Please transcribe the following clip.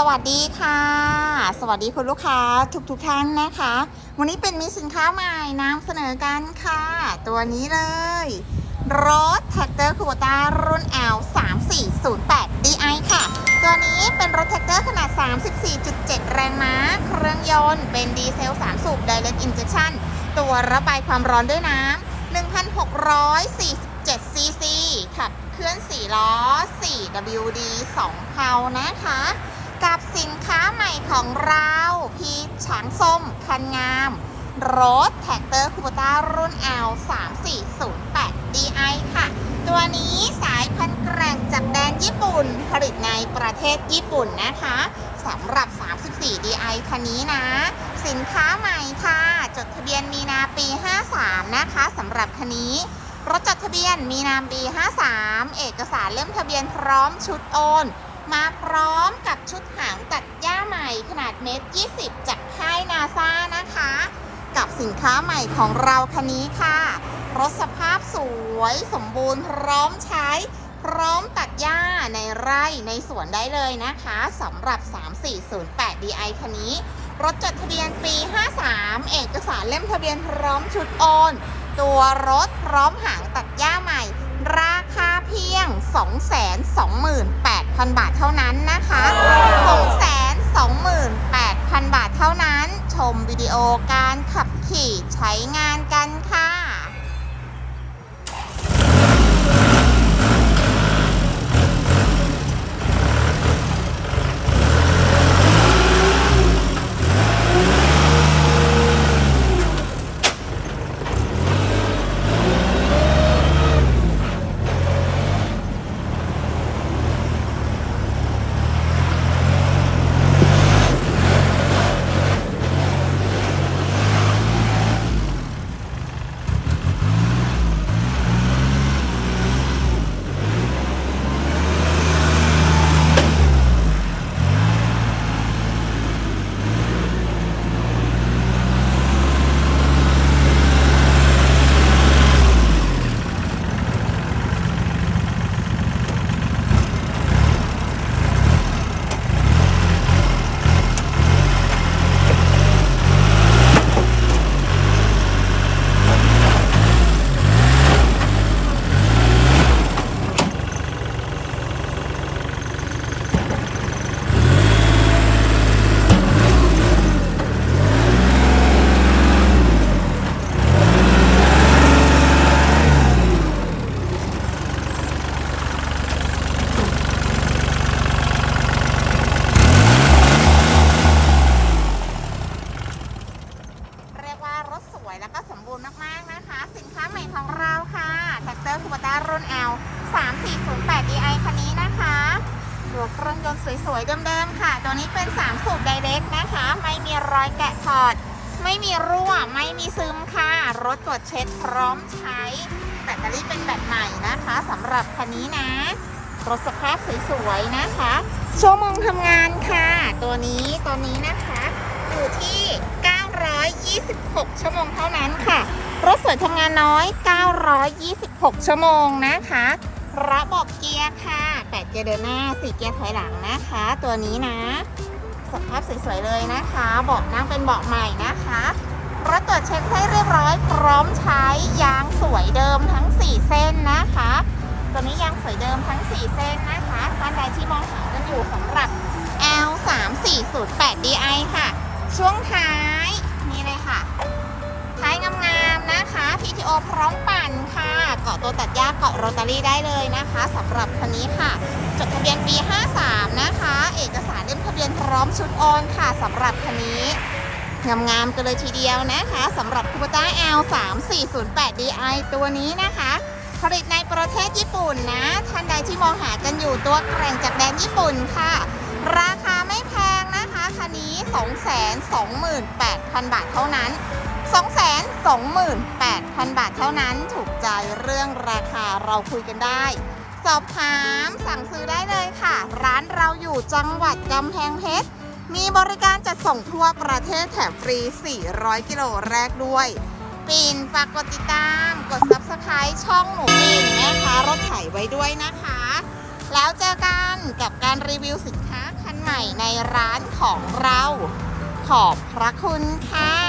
สวัสดีค่ะ สวัสดีคุณลูกค้าทุกๆทท่านนะคะ วันนี้เป็นมีสินค้าใหม่นำเสนอกันค่ะ ตัวนี้เลย รถแท็กเตอร์คูบต้ารุ่น L 3408 DI ค่ะ ตัวนี้เป็นรถแท็กเตอร์ขนาด 34.7 แรงม้า เครื่องยนต์เป็นดีเซล 3 สูบ Direct Injection ตัวระบายความร้อนด้วยน้ำ1,647ซีซีขับเคลื่อน4ล้อ 4WD 2เพานะคะ กับสินค้าใหม่ของเราพีช้างส้ม คันงาม รถแท็กเตอร์คูโบต้ารุ่น L 3408 DI ค่ะ ตัวนี้สายพันธุ์แกร่งจากแดนญี่ปุ่น ผลิตในประเทศญี่ปุ่นนะคะสำหรับ 34 DI คันนี้นะ สินค้าใหม่ค่ะ จดทะเบียนมีนาปี 53 นะคะสำหรับคันนี้รถจดทะเบียนมีนามปี53 เอกสารเล่มทะเบียนพร้อมชุดโอน มาพร้อมกับชุดหางตัดหญ้าใหม่ขนาดเมตร 20 จากค่ายนาซานะคะ กับสินค้าใหม่ของเราคันนี้ค่ะ รถสภาพสวยสมบูรณ์พร้อมใช้ พร้อมตัดหญ้าในไร่ในสวนได้เลยนะคะสำหรับ 3408 DI คันนี้ รถจดทะเบียนปี 53 เอกสารเล่มทะเบียนพร้อมชุดโอน ตัวรถพร้อมหางตัดหญ้าใหม่ ราคา เพียง 228,000 บาทเท่านั้นนะคะ 228,000 บาทเท่านั้น ชมวิดีโอการขับขี่ใช้งานกันค่ะ เรียกว่ารถสวยแล้วก็สมบูรณ์มาก ๆ นะคะ สินค้าใหม่ของเราค่ะแท็กเตอ ร์คูบต้ารุ่น L 3408 DI คันนี้นะคะตัวเครื่องยนต์สวยๆเดิมๆค่ะ ตัวนี้เป็น 3 สูบไดเรกนะคะ ไม่มีรอยแกะถอด ไม่มีรั่ว ไม่มีซึมค่ะ รถตรวจเช็ดพร้อมใช้ แบตเตอรี่เป็นแบตใหม่นะคะสำหรับคันนี้นะ รถสภาพสวยๆนะคะ ชั่วโมงทำงานค่ะ ตัวนี้ตอนนี้นะคะ อยู่ที่ 926 ชั่วโมงเท่านั้นค่ะ รถสวยทำงานน้อย 926 ชั่วโมงนะคะ ระบบเกียร์ค่ะ 8 เกียร์เดินหน้า 4 เกียร์ถอยหลังนะคะ ตัวนี้นะ สภาพสวยๆเลยนะคะ เบาะนั่งเป็นเบาะใหม่นะคะรถตรวจเช็คให้เรียบร้อย พร้อมใช้ยางสวยเดิมทั้ง 4 เส้นนะคะ ตัวนี้ยางสวยเดิมทั้ง 4 เส้นนะคะท่านใดที่มองหากันอยู่สำหรับ L 3 4 0 8 DI ค่ะ ช่วงท้าย PTO พร้อมปั่นค่ะ เกาะตัวตัดหญ้าเกาะโรตารี่ได้เลยนะคะสำหรับคันนี้ค่ะ จดทะเบียนปี 53 นะคะ เอกสารเล่มทะเบียนพร้อมชุดโอนค่ะสำหรับคันนี้งามๆกันเลยทีเดียวนะคะสำหรับคูปต้า L 3 4 0 8 DI ตัวนี้นะคะ ผลิตในประเทศญี่ปุ่นนะ ท่านใดที่มองหากันอยู่ตัวแกร่งจากแดนญี่ปุ่นค่ะ ราคาไม่แพงนะคะ คันนี้ 228,000 บาทเท่านั้น 228,000 บาทเท่านั้นถูกใจเรื่องราคาเราคุยกันได้ สอบถามสั่งซื้อได้เลยค่ะ ร้านเราอยู่จังหวัดกำแพงเพชร มีบริการจัดส่งทั่วประเทศแถมฟรี 400 กิโลแรกด้วยปิ่นฝากกดติดตาม กด subscribe ช่องหมูปิ่นแม่ค้ารถไถไว้ด้วยนะคะ แล้วเจอกันกับการรีวิวสินค้าคันใหม่ในร้านของเรา ขอบพระคุณค่ะ